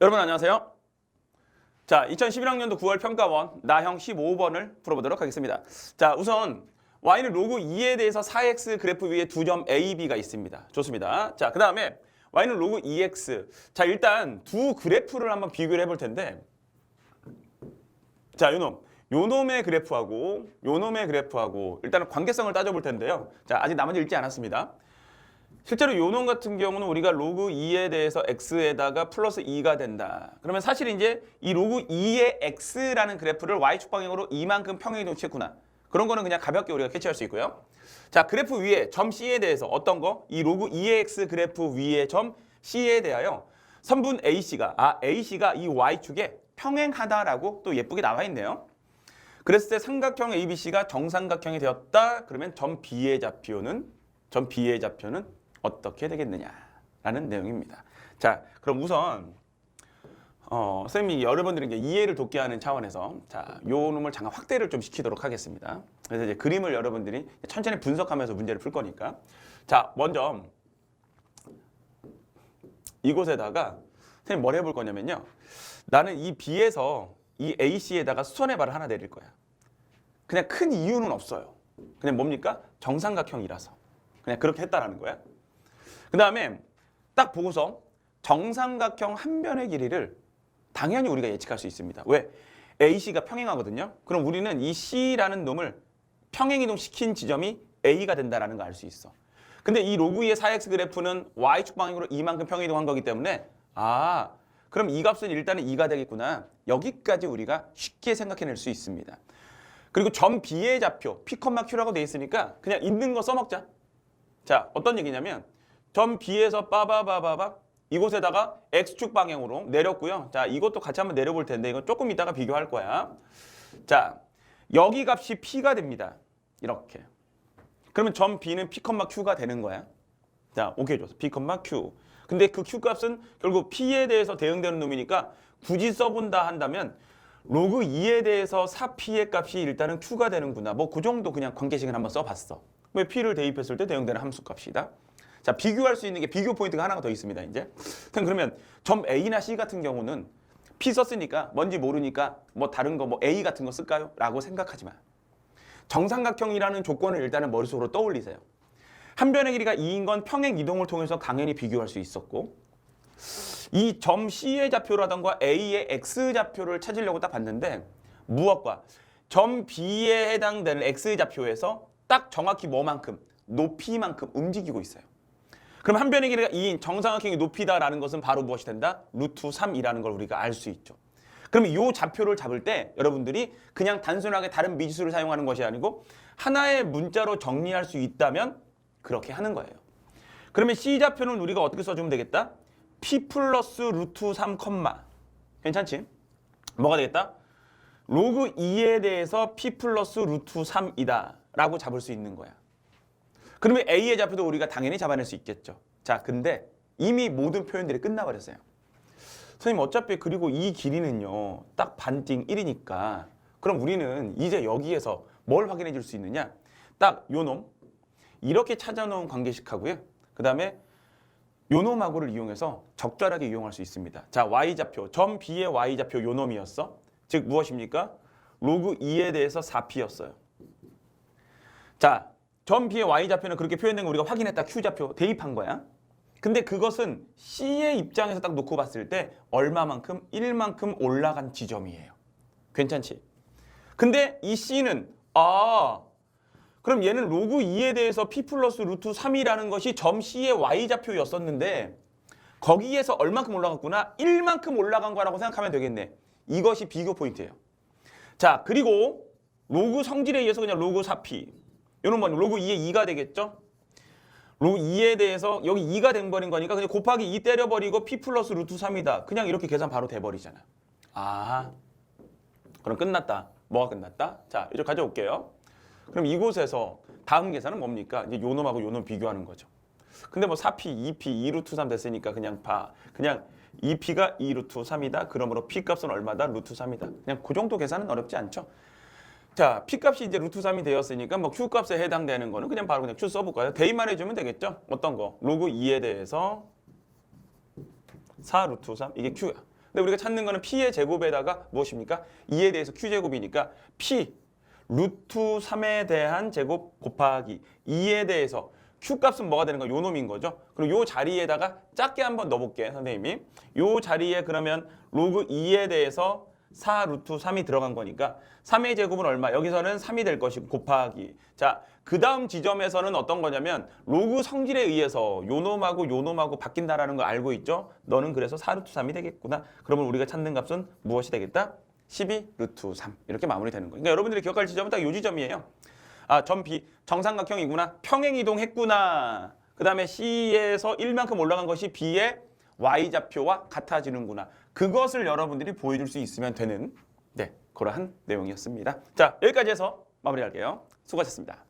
여러분 안녕하세요. 자, 2011학년도 9월 평가원 나형 15번을 풀어보도록 하겠습니다. 자, 우선 y는 로그 2에 대해서 4x 그래프 위에 두 점 a, b가 있습니다. 좋습니다. 자, 그 다음에 y는 로그 2x. 자, 일단 두 그래프를 한번 비교를 해볼 텐데 자, 요놈. 요놈의 그래프하고 요놈의 그래프하고 일단은 관계성을 따져볼 텐데요. 자, 아직 나머지 읽지 않았습니다. 실제로 요놈 같은 경우는 우리가 로그 2에 대해서 x에다가 플러스 2가 된다. 그러면 사실 이제 이 로그 2의 x라는 그래프를 y축 방향으로 이만큼 평행이동 취했구나. 그런 거는 그냥 가볍게 우리가 캐치할 수 있고요. 자, 그래프 위에 점 C에 대해서 어떤 거? 이 로그 2의 x 그래프 위에 점 C에 대하여 선분 AC가 아 AC가 이 y축에 평행하다라고 또 예쁘게 나와 있네요. 그랬을 때 삼각형 ABC가 정삼각형이 되었다. 그러면 점 B의 좌표는 점 B의 좌표는 어떻게 되겠느냐라는 내용입니다. 자, 그럼 우선 어, 선생님이 여러분들에게 이해를 돕게 하는 차원에서 자, 요 놈을 잠깐 확대를 좀 시키도록 하겠습니다. 그래서 이제 그림을 여러분들이 천천히 분석하면서 문제를 풀 거니까. 자, 먼저 이곳에다가 선생님 뭘 해볼 거냐면요. 나는 이 B에서 이 AC에다가 수선의 발을 하나 내릴 거야. 그냥 큰 이유는 없어요. 그냥 뭡니까? 정삼각형이라서. 그냥 그렇게 했다라는 거야. 그 다음에 딱 보고서 정삼각형 한 변의 길이를 당연히 우리가 예측할 수 있습니다. 왜? AC가 평행하거든요. 그럼 우리는 이 C라는 놈을 평행이동 시킨 지점이 A가 된다는 걸 알 수 있어. 근데 이 로그 2의 4x 그래프는 y축 방향으로 이만큼 평행이동한 거기 때문에 아 그럼 이 값은 일단은 2가 되겠구나. 여기까지 우리가 쉽게 생각해낼 수 있습니다. 그리고 점 B의 좌표 P, Q라고 돼 있으니까 그냥 있는 거 써먹자. 자 어떤 얘기냐면 점 B에서 빠바바바바 이곳에다가 X축 방향으로 내렸고요. 자 이것도 같이 한번 내려볼 텐데 이건 조금 이따가 비교할 거야. 자 여기 값이 P가 됩니다. 이렇게. 그러면 점 B는 P, Q가 되는 거야. 자, 오케이 줬어. P, Q. 근데 그 Q 값은 결국 P에 대해서 대응되는 놈이니까 굳이 써본다 한다면 로그 2에 대해서 4P의 값이 일단은 Q가 되는구나. 뭐 그 정도 그냥 관계식을 한번 써봤어. 왜 P를 대입했을 때 대응되는 함수 값이다. 자, 비교할 수 있는 게 비교 포인트가 하나가 더 있습니다. 이제. 그러면 점 A나 C 같은 경우는 P 썼으니까 뭔지 모르니까 뭐 다른 거 뭐 A 같은 거 쓸까요? 라고 생각하지 마. 정삼각형이라는 조건을 일단은 머릿속으로 떠올리세요. 한 변의 길이가 2인 건 평행 이동을 통해서 당연히 비교할 수 있었고 이 점 C의 좌표라던가 A의 X 좌표를 찾으려고 딱 봤는데 무엇과 점 B에 해당되는 X 좌표에서 딱 정확히 뭐만큼 높이만큼 움직이고 있어요. 그럼 한 변의 길이가 2인 정삼각형의 높이다라는 것은 바로 무엇이 된다? 루트 3이라는 걸 우리가 알 수 있죠. 그러면 이 좌표를 잡을 때 여러분들이 그냥 단순하게 다른 미지수를 사용하는 것이 아니고 하나의 문자로 정리할 수 있다면 그렇게 하는 거예요. 그러면 C 좌표는 우리가 어떻게 써주면 되겠다? P 플러스 루트 3 컴마 괜찮지? 뭐가 되겠다? 로그 2에 대해서 P 플러스 루트 3이다 라고 잡을 수 있는 거야. 그러면 A의 좌표도 우리가 당연히 잡아낼 수 있겠죠. 자, 근데 이미 모든 표현들이 끝나버렸어요. 선생님 어차피 그리고 이 길이는요 딱 반띵 1이니까 그럼 우리는 이제 여기에서 뭘 확인해 줄 수 있느냐? 딱 요 놈 이렇게 찾아놓은 관계식 하고요. 그 다음에 요 놈하고를 이용해서 적절하게 이용할 수 있습니다. 자 y좌표 점 B의 y좌표 요 놈이었어. 즉 무엇입니까? 로그 2에 대해서 4p였어요. 자 점 B의 y좌표는 그렇게 표현된 거 우리가 확인했다 q좌표 대입한 거야 근데 그것은 C의 입장에서 딱 놓고 봤을 때 얼마만큼 1만큼 올라간 지점이에요. 괜찮지? 근데 이 C는 아 그럼 얘는 로그 2에 대해서 P 플러스 루트 3이라는 것이 점 C의 Y좌표였었는데 거기에서 얼만큼 올라갔구나? 1만큼 올라간 거라고 생각하면 되겠네. 이것이 비교 포인트예요. 자 그리고 로그 성질에 의해서 그냥 로그 4P 이런 건 로그 2의 2가 되겠죠? 로그 2에 대해서 여기 2가 돼버린 거니까 그냥 곱하기 2 때려버리고 p 플러스 루트 3이다. 그냥 이렇게 계산 바로 돼버리잖아. 아, 그럼 끝났다. 뭐가 끝났다? 자, 이제 가져올게요. 그럼 이곳에서 다음 계산은 뭡니까? 이제 요 놈하고 요 놈 비교하는 거죠. 근데 뭐 4p, 2p, 2 루트 3 됐으니까 그냥 봐. 그냥 2p가 2 루트 3이다. 그러므로 p 값은 얼마다? 루트 3이다. 그냥 그 정도 계산은 어렵지 않죠. 자, P 값이 이제 루트 3이 되었으니까 뭐 Q 값에 해당되는 거는 그냥 바로 그냥 Q 써볼까요? 대입만 해주면 되겠죠? 어떤 거? 로그 2에 대해서 4 루트 3 이게 Q야. 근데 우리가 찾는 거는 P의 제곱에다가 무엇입니까? 2에 대해서 Q제곱이니까 P 루트 3에 대한 제곱 곱하기 2에 대해서 Q 값은 뭐가 되는 거? 요 놈인 거죠. 그리고 요 자리에다가 작게 한번 넣어볼게 선생님이. 요 자리에 그러면 로그 2에 대해서 4 루트 3이 들어간 거니까 3의 제곱은 얼마? 여기서는 3이 될 것이고 곱하기. 자, 그 다음 지점에서는 어떤 거냐면 로그 성질에 의해서 요 놈하고 요 놈하고 바뀐다라는 거 알고 있죠? 너는 그래서 4 루트 3이 되겠구나. 그러면 우리가 찾는 값은 무엇이 되겠다? 12 루트 3 이렇게 마무리되는 거예요. 그러니까 여러분들이 기억할 지점은 딱 요 지점이에요. 아, 점 B 정삼각형이구나. 평행 이동했구나. 그 다음에 C에서 1만큼 올라간 것이 B의 Y 좌표와 같아지는구나. 그것을 여러분들이 보여줄 수 있으면 되는 네, 그러한 내용이었습니다. 자, 여기까지 해서 마무리할게요. 수고하셨습니다.